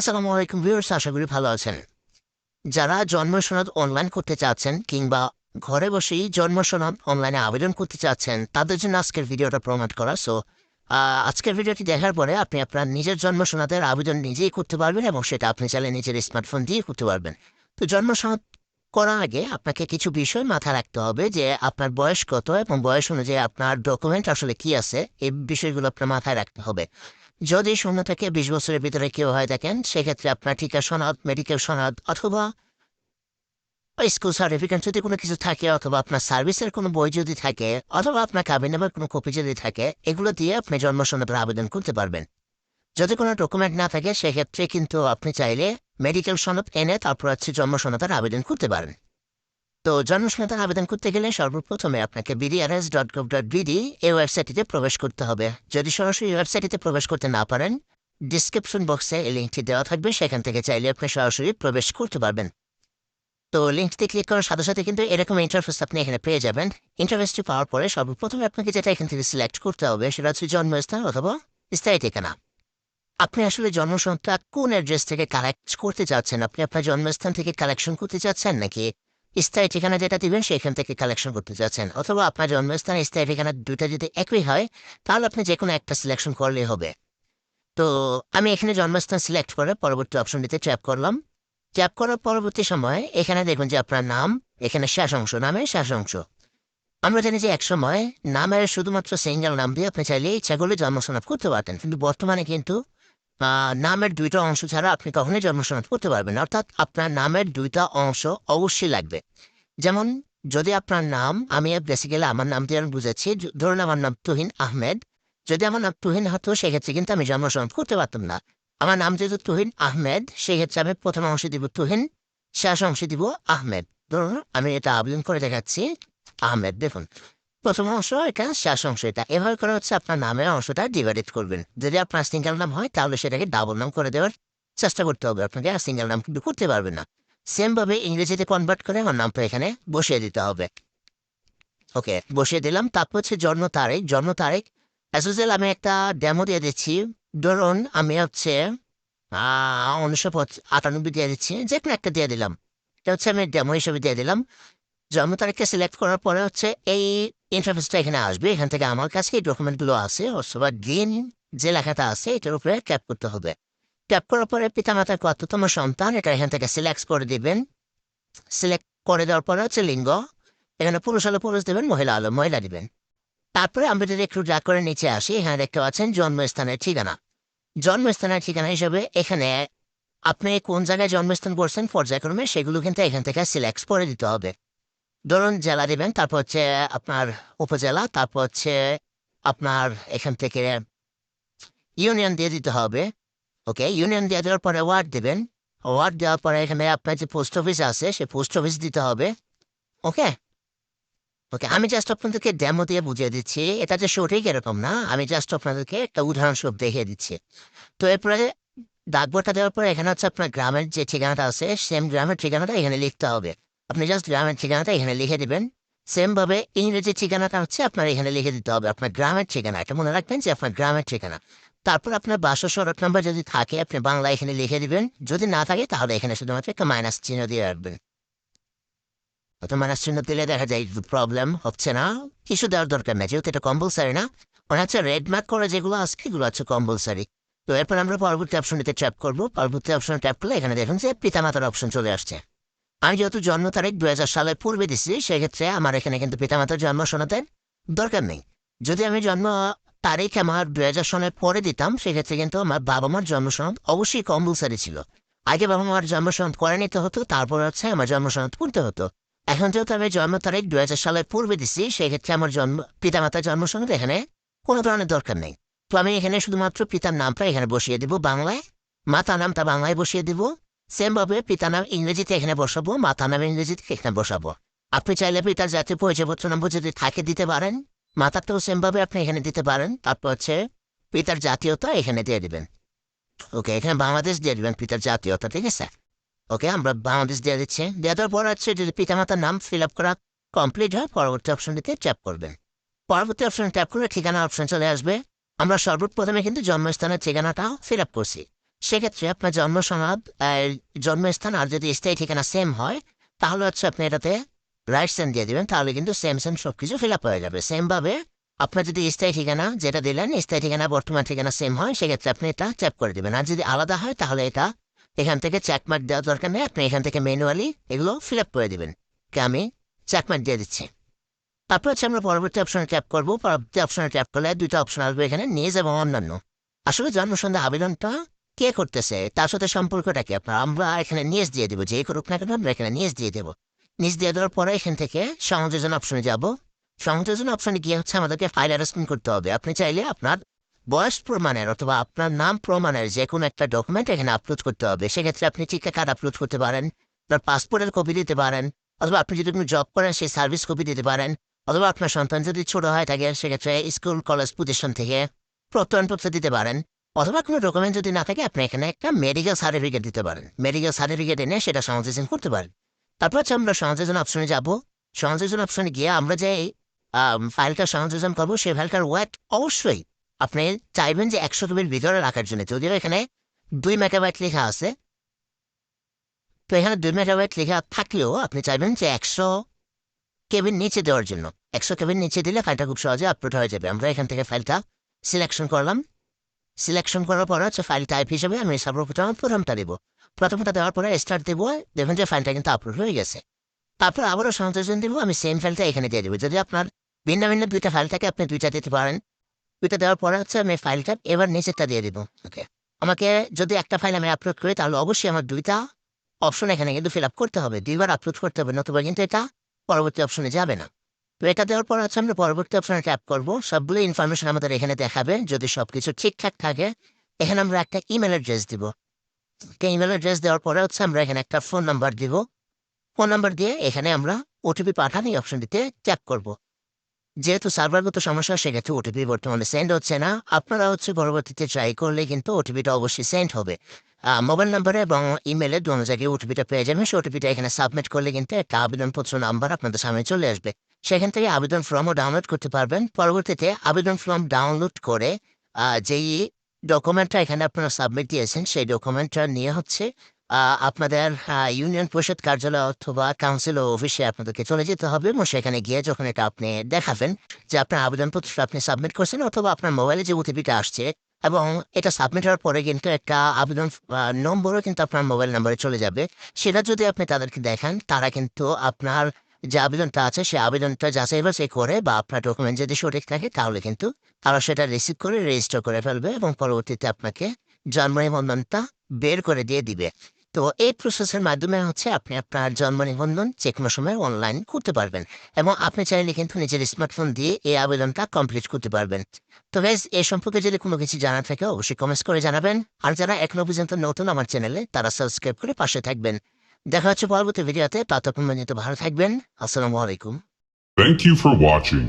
আসসালামু আলাইকুম ভিউয়ার্স, আশা করি ভালো আছেন। যারা জন্ম সনদ অনলাইন করতে চাচ্ছেন কিংবা ঘরে বসেই জন্ম সনদ অনলাইনে আবেদন করতে চাচ্ছেন, তাদের জন্য আজকের ভিডিওটা প্রমোট করা। সো আজকের ভিডিওটি দেখার পরে আপনি আপনার নিজের জন্ম সনদের আবেদন নিজেই করতে পারবেন এবং সেটা আপনি চাইলে নিজের স্মার্টফোন দিয়ে করতে পারবেন। তো জন্ম সনদ করার আগে আপনাকে কিছু বিষয় মাথায় রাখতে হবে যে আপনার বয়স কত এবং বয়স অনুযায়ী আপনার ডকুমেন্ট আসলে কি আছে, এই বিষয়গুলো আপনার মাথায় রাখতে হবে। যদি শূন্য থেকে বিশ বছরের ভিতরে কেউ হয়ে থাকেন সেক্ষেত্রে আপনার টিকা সনদ মেডিকেল সনদ, অথবা স্কুল সার্টিফিকেট যদি কোনো কিছু থাকে, অথবা আপনার সার্ভিসের কোনো বই যদি থাকে, অথবা আপনার কাবিনেবার কোনো কপি যদি থাকে, এগুলো দিয়ে আপনি জন্ম সনদের আবেদন করতে পারবেন। যদি কোনো ডকুমেন্ট না থাকে, সেক্ষেত্রে কিন্তু আপনি চাইলে মেডিকেল সনদ এনে তারপর হচ্ছে জন্ম সনদের আবেদন করতে পারেন। তো সনদের আবেদন করতে গেলে সর্বপ্রথমে আপনাকে BDRS dot gov dot BD এই ওয়েবসাইটটিতে প্রবেশ করতে হবে। যদি সরাসরি ওয়েবসাইটটিতে প্রবেশ করতে না পারেন ডিসক্রিপশন বক্সে এই লিঙ্কটি দেওয়া থাকবে। সেখান থেকে চাইলে আপনি সরাসরি প্রবেশ করতে পারবেন। তো লিঙ্কটি ক্লিক করার সাথে সাথে কিন্তু এরকম ইন্টারফেস আপনি এখানে পেয়ে যাবেন। ইন্টারফেসটি পাওয়ার পরে সর্বপ্রথমে আপনাকে যেটা এখান থেকে সিলেক্ট করতে হবে সেটা হচ্ছে জন্মস্থান অথবা স্থায়ী ঠিকানা। আপনি আসলে জন্মসংখ্যা কোন অ্যাড্রেস থেকে কালেক্ট করতে চাচ্ছেন? আপনি আপনার জন্মস্থান থেকে কালেকশন করতে চাচ্ছেন নাকি স্থায়ী ঠিকানা যেটা দিবেন, সেখান থেকে কালেকশন করতে চাচ্ছেন অথবা আপনার জন্মস্থান স্থায়ী ঠিকানা দুটা যদি একই হয়, তাহলে আপনি যে কোনো একটা সিলেকশন করলেই হবে। তো আমি এখানে জন্মস্থান সিলেক্ট করে পরবর্তী অপশনটিতে ট্যাপ করলাম। ট্যাপ করার পরবর্তী সময় এখানে দেখুন যে আপনার নাম, এখানে শেষ অংশ, নামের শেষ অংশ। আমরা জানি যে একসময় নামের শুধুমাত্র সিঙ্গেল নাম দিয়ে আপনি চাইলে ইচ্ছা করলে জন্মসনদ করতে পারতেন, কিন্তু বর্তমানে কিন্তু নামের দুইটা অংশ ছাড়া আপনি কখনোই জন্মসনদ করতে পারবেন অর্থাৎ আপনার নামের দুইটা অংশ অবশ্যই লাগবে। যেমন, যদি আপনার নাম, আমি বেসিক্যালি আমার নাম দিয়ে আমি বুঝাচ্ছি ধরুন আমার নাম তুহিন আহমেদ। যদি আমার নাম তুহিন হতো, সেক্ষেত্রে কিন্তু আমি জন্মসনদ করতে পারতাম না। আমার নাম যেহেতু তুহিন আহমেদ, সেক্ষেত্রে আমি প্রথম অংশ দিব তুহিন, শেষ অংশ দিব আহমেদ। ধরুন, আমি এটা আবেদন করে দেখাচ্ছি আহমেদ, দেখুন। প্রথম অংশ এটা শেষ অংশ এটা? এভাবে করে হচ্ছে আপনার নামের অংশটা ডিভাইডেড করবেন। যদি আপনার সিঙ্গেল নাম হয়, তাহলে সেটাকে ডাবল নাম করে দেওয়ার চেষ্টা করতে হবে। আপনাকে আর সিঙ্গেল নাম কিন্তু করতে পারবেন না। সেম ভাবে ইংরেজিতে কনভার্ট করে আমার নামটা এখানে বসিয়ে দিতে হবে। ওকে বসিয়ে দিলাম। তারপর হচ্ছে জন্ম তারিখ। জন্ম তারিখ অ্যাজ ইউজুয়াল আমি একটা ডেমো দিয়ে দিচ্ছি। ধরুন, আমি হচ্ছে উনিশশো আটানব্বই দিয়ে দিচ্ছি। যে কোনো একটা দিয়ে দিলাম। এটা হচ্ছে আমি ডেমো হিসেবে দিয়ে দিলাম। জন্ম তারিখটা সিলেক্ট করার পরে হচ্ছে এই ইন্টারফেসটা এখানে আসবে এখান থেকে আমার কাছে এই ডকুমেন্টগুলো আছে অথবা গ্রিন যে লেখাটা আছে এটার উপরে ট্যাপ করতে হবে ট্যাপ করার পরে পিতামাতার কততম সন্তান এটা এখান থেকে সিলেক্ট করে দিবেন সিলেক্ট করে দেওয়ার পরে হচ্ছে লিঙ্গ এখানে পুরুষ হলে পুরুষ দেবেন মহিলা হলে মহিলা দিবেন তারপরে আমরা যদি একটু ড্রাগ করে নিচে আসি এখানে দেখতে পাচ্ছেন জন্মস্থানের ঠিকানা জন্মস্থানের ঠিকানা হিসেবে এখানে আপনি কোন জায়গায় জন্মস্থান করছেন পর্যায়ক্রমে সেগুলো কিন্তু এখান থেকে সিলেক্ট করে দিতে হবে ধরুন জেলা দিবেন, তারপর হচ্ছে আপনার উপজেলা, তারপর হচ্ছে আপনার এখান থেকে ইউনিয়ন দিয়ে দিতে হবে, ওকে? ইউনিয়ন দিয়ে দেওয়ার পরে ওয়ার্ড দেবেন। ওয়ার্ড দেওয়ার পরে এখানে আপনার যে পোস্ট অফিস আছে, সে পোস্ট অফিস দিতে হবে, ওকে? ওকে, আমি জাস্ট আপনাদেরকে ডেমো দিয়ে বুঝিয়ে দিচ্ছি। এটা যে সঠিক এরকম না, আমি জাস্ট আপনাদেরকে একটা উদাহরণস্বরূপ দেখিয়ে দিচ্ছি। তো এরপরে ডাকবোর্ডটা দেওয়ার পরে এখানে হচ্ছে আপনার গ্রামের যে ঠিকানাটা আছে সেম গ্রামের ঠিকানাটা এখানে লিখতে হবে। আপনি জাস্ট গ্রামের ঠিকানাটা এখানে লিখে দিবেন। সেম ভাবে ইংরেজি ঠিকানাটা হচ্ছে আপনার এখানে লিখে দিতে হবে। আপনার গ্রামের ঠিকানা, এটা মনে রাখবেন যে আপনার গ্রামের ঠিকানা। তারপর আপনার বাসা সড়ক নাম্বার যদি থাকে, আপনি বাংলা এখানে লিখে দিবেন। যদি না থাকে, তাহলে এখানে শুধুমাত্র একটা মাইনাস চিহ্ন দিয়ে রাখবেন। অত মাইনাস চিহ্ন দিলে দেখা যায় প্রবলেম হচ্ছে না। কিছু দেওয়ার দরকার নেই, যেহেতু এটা কম্পালসারি না। ওরা হচ্ছে রেড মার্ক করা যেগুলো আছে, এগুলো হচ্ছে কম্পালসারি তো এরপর আমরা পরবর্তী অপশনটিতে ট্যাপ করব। পরবর্তী অপশনে ট্যাপ করলে এখানে দেখুন যে পিতামাতার অপশন চলে আসছে। আমি যেহেতু জন্ম তারিখ দু হাজার সালের পূর্বে দিচ্ছি সেক্ষেত্রে আমার এখানে কিন্তু পিতামাতার জন্ম সনদের দরকার নেই। যদি আমি জন্ম তারিখ আমার দু সনের পরে দিতাম, সেক্ষেত্রে কিন্তু আমার বাবা মার জন্ম সনদ অবশ্যই কম্পালসারি ছিল। আগে বাবা মার জন্ম করে নিতে হতো, তারপর হচ্ছে আমার জন্ম সনদ করতে হতো। এখন যেহেতু আমি জন্ম তারিখ দু হাজার সালের পূর্বে দিচ্ছি সেক্ষেত্রে আমার জন্ম, পিতামাতার জন্ম এখানে কোনো ধরনের দরকার নেই। তো আমি এখানে শুধুমাত্র পিতার নামটা এখানে বসিয়ে দিব বাংলায় মাতা নামটা বাংলায় বসিয়ে দিব। সেম ভাবে পিতার নাম ইংরেজিতে এখানে বসাবো মাতা নাম ইংরেজিতে এখানে বসাবো। আপনি চাইলে পিতার জাতীয় পরিচয়পত্র নম্বর যদি থাকে দিতে পারেন মাতারটাও সেম ভাবে আপনি এখানে দিতে পারেন, তারপর হচ্ছে পিতার জাতীয়তা এখানে দিয়ে দিবেন। ওকে, এখানে বাংলাদেশ দিয়ে দিবেন পিতার জাতীয়তা, ঠিক আছে? ওকে, আমরা বাংলাদেশ দিয়ে দিচ্ছি। দেওয়া দেওয়ার পর হচ্ছে যদি পিতামাতার নাম ফিল আপ করা কমপ্লিট হয়, পরবর্তী অপশনটিতে ট্যাপ করবেন। পরবর্তী অপশন ট্যাপ করে ঠিকানা অপশন চলে আসবে। আমরা সর্বপ্রথমে কিন্তু জন্মস্থানের ঠিকানাটাও ফিল আপ করছি। সেক্ষেত্রে আপনার জন্ম সনদ জন্মস্থান আর যদি স্থায়ী ঠিকানা সেম হয়, তাহলে হচ্ছে আপনি এটাতে রাইট দিয়ে দিবেন, তাহলে কিন্তু সেম সেম সব কিছু ফিল আপ হয়ে যাবে। সেমভাবে আপনার যদি স্থায়ী ঠিকানা যেটা দিলেন, স্থায়ী ঠিকানা, বর্তমান ঠিকানা সেম হয়, সেক্ষেত্রে আপনি এটা চেক করে দেবেন। আর যদি আলাদা হয়, তাহলে এটা এখান থেকে চেকমার্ক দেওয়ার দরকার নেই, আপনি এখান থেকে ম্যানুয়ালি এগুলো ফিল আপ করে দেবেন। আমি চেকমার্ক দিয়ে দিচ্ছি। তারপর হচ্ছে আমরা পরবর্তী অপশনে ট্যাপ করব। পরবর্তী অপশনে ট্যাপ করলে দুইটা অপশন আসবে এখানে, নিজ এবং অন্যান্য। আসলে জন্মসন্ধ্যা আবেদনটা কে করতেছে? তার সাথে সম্পর্কটা কি আপনার? আমরা এখানে নিজ দিয়ে দেবো যে করুক না কেন আমরা এখানে নিজ দিয়ে দেবো। নিজ দিয়ে দেওয়ার পরে এখান থেকে সংযোজন অপশনে যাব। সংযোজন অপশনে গিয়ে হচ্ছে আমাদেরকে ফাইল অ্যারেঞ্জমেন্ট করতে হবে। আপনি চাইলে আপনার বয়স প্রমাণের অথবা আপনার নাম প্রমাণের যে কোনো একটা ডকুমেন্ট এখানে আপলোড করতে হবে। সেক্ষেত্রে আপনি টিকা কার্ড আপলোড করতে পারেন, আপনার পাসপোর্টের কপি দিতে পারেন, অথবা আপনি যদি কোনো জব করেন, সেই সার্ভিস কপি দিতে পারেন, অথবা আপনার সন্তান যদি ছোট হয় থাকে, সেক্ষেত্রে স্কুল কলেজ প্রতিষ্ঠান থেকে প্রত্যয়নপত্র দিতে পারেন। অথবা কোনো ডকুমেন্ট যদি না থাকে, আপনি এখানে একটা মেডিকেল সার্টিফিকেট দিতে পারেন। মেডিকেল সার্টিফিকেট এনে সেটা সংযোজন করতে পারেন। তারপর হচ্ছে আমরা সংযোজন অপশনে যাব। সংযোজন অপশনে গিয়ে আমরা যে ফাইলটা সংযোজন করব, সেই ফাইলটার ওয়েট অবশ্যই আপনি চাইবেন যে একশো কেবির ভিতরে রাখার জন্য। যদিও এখানে দুই মেগাবাইট লেখা আছে, তো এখানে দুই মেগাবাইট লেখা থাকলেও আপনি চাইবেন যে একশো কেবিন নিচে দেওয়ার জন্য। একশো কেবিন নিচে দিলে ফাইলটা খুব সহজে আপলোড হয়ে যাবে। আমরা এখান থেকে ফাইলটা সিলেকশন করলাম। সিলেকশন করার পর হচ্ছে ফাইল টাইপ হিসেবে আমি সর্বপ্রথম প্রথমটা দেবো। প্রথমটা দেওয়ার পরে স্টার্ট দেবো দেখুন যে ফাইলটা কিন্তু আপলোড হয়ে গেছে। তারপর আবারও সংযোজন দেবো, আমি সেম ফাইলটা এখানে দিয়ে দেবো। যদি আপনার ভিন্ন ভিন্ন দুইটা ফাইল থাকে, আপনি দুইটা দিতে পারেন। দুইটা দেওয়ার পরে হচ্ছে আমি ফাইলটা এবার নিচেরটা দিয়ে দেবো। ওকে আমাকে যদি একটা ফাইল আমি আপলোড করি, তাহলে অবশ্যই আমার দুইটা অপশন এখানে কিন্তু ফিল আপ করতে হবে। দুইবার আপলোড করতে হবে, নতুবা কিন্তু এটা পরবর্তী অপশনে যাবে না। তো এটা দেওয়ার পর হচ্ছে আমরা পরবর্তী অপশনে ট্যাপ করব। সবগুলো ইনফরমেশন আমাদের এখানে দেখাবে। যদি সবকিছু ঠিকঠাক থাকে, এখানে আমরা একটা ইমেল অ্যাড্রেস দিব। ইমেল অ্যাড্রেস দেওয়ার পরে হচ্ছে আমরা এখানে একটা ফোন নাম্বার দিব। ফোন নাম্বার দিয়ে এখানে আমরা ওটিপি পাঠান, এই অপশনটিতে ট্যাপ করব। যেহেতু সার্ভারগত সমস্যা, সেক্ষেত্রে ওটিপি বর্তমানে সেন্ড হচ্ছে না। আপনারা হচ্ছে পরবর্তীতে ট্রাই করলে কিন্তু ওটিপিটা অবশ্যই সেন্ড হবে। মোবাইল নাম্বারে এবং ইমেলে দু জায়গায় ওটিপিটা পেয়ে যাবেন। সেই ওটিপিটা এখানে সাবমিট করলে কিন্তু একটা আবেদনপত্র নাম্বার আপনাদের সামনে চলে আসবে। সেখান থেকে আবেদন ফর্মও ডাউনলোড করতে পারবেন। পরবর্তীতে আবেদন ফর্ম ডাউনলোড করে যেই ডকুমেন্টটা এখানে আপনারা সাবমিট দিয়েছেন, সেই ডকুমেন্টটা নিয়ে হচ্ছে আপনাদের ইউনিয়ন পরিষদ কার্যালয় অথবা কাউন্সিল অফিসে আপনাদেরকে চলে যেতে হবে এবং সেখানে গিয়ে যখন এটা আপনি দেখাবেন যে আপনার আবেদনপত্রটা আপনি সাবমিট করছেন অথবা আপনার মোবাইলে যে ওটিপিটা আসছে এবং এটা সাবমিট হওয়ার পরে কিন্তু একটা আবেদন নম্বরও কিন্তু আপনার মোবাইল নম্বরে চলে যাবে। সেটা যদি আপনি তাদেরকে দেখান, তারা কিন্তু আপনার যে আবেদনটা আছে সেই আবেদনটা যাচাই বাছাই করে বা আপনার ডকুমেন্ট যদি সঠিক থাকে, তাহলে কিন্তু তারা সেটা রিসিভ করে রেজিস্টার করে ফেলবে এবং পরবর্তীতে আপনাকে জন্ম নিবন্ধনটা বের করে দিয়ে দিবে। তো এই প্রসেসের মাধ্যমে হচ্ছে আপনি আপনার জন্ম নিবন্ধন যে কোনো সময় অনলাইন করতে পারবেন এবং আপনি চাইলে কিন্তু নিজের স্মার্টফোন দিয়ে এই আবেদনটা কমপ্লিট করতে পারবেন। তো গাইজ এ সম্পর্কে যদি কোনো কিছু জানার থাকে, অবশ্যই কমেন্টস করে জানাবেন। আর যারা এখনও পর্যন্ত নতুন আমার চ্যানেলে তারা সাবস্ক্রাইব করে পাশে থাকবেন। দেখা হচ্ছে পরবর্তী ভিডিওতে ততক্ষণ পর্যন্ত ভালো থাকবেন আসসালামু আলাইকুম Thank you for watching.